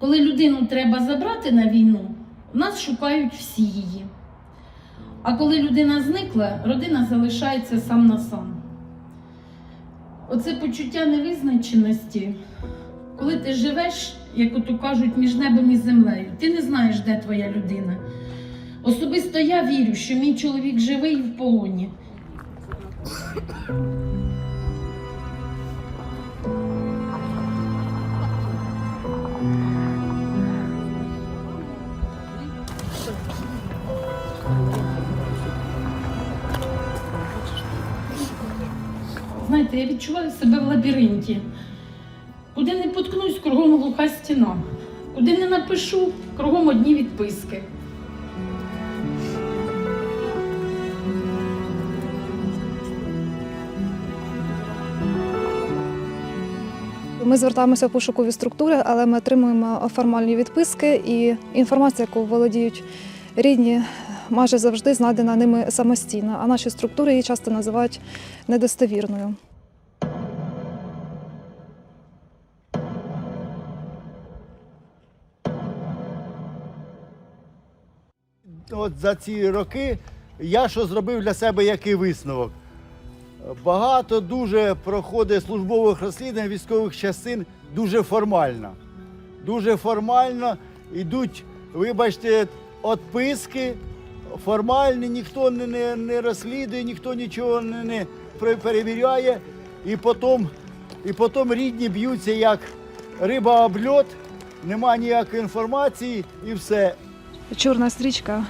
Коли людину треба забрати на війну, нас шукають всі її. А коли людина зникла, родина залишається сам на сам. Оце почуття невизначеності, коли ти живеш, як ото кажуть, між небом і землею, ти не знаєш, де твоя людина. Особисто я вірю, що мій чоловік живий і в полоні. Знаєте, я відчуваю себе в лабіринті. Куди не поткнусь, кругом глуха стіна. Куди не напишу, кругом одні відписки. Ми звертаємося в пошукові структури, але ми отримуємо формальні відписки і інформація, яку володіють рідні, майже завжди знайдена ними самостійно, а наші структури її часто називають недостовірною. От за ці роки я що зробив для себе який висновок. Багато дуже проходить службових розслідувань військових частин дуже формально. Дуже формально йдуть, вибачте, відписки формальні, ніхто не, не, не розслідує, ніхто нічого не, не перевіряє. І потім, і потім рідні б'ються як риба об льот, нема ніякої інформації і все. Чорна стрічка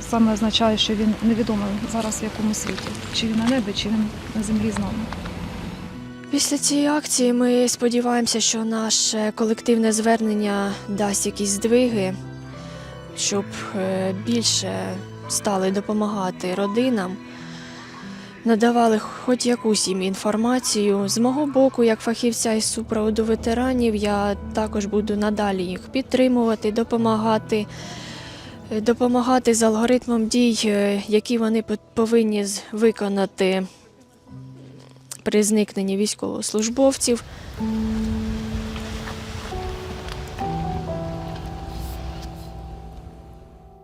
саме означає, що він невідомий зараз в якому світі. Чи він на небі, чи він на землі з нами. Після цієї акції ми сподіваємося, що наше колективне звернення дасть якісь здвиги, щоб е, більше стали допомагати родинам, надавали хоч якусь їм інформацію. З мого боку, як фахівця із супроводу ветеранів, я також буду надалі їх підтримувати, допомагати. е, Допомагати з алгоритмом дій, е, які вони повинні виконати при зникненні військовослужбовців.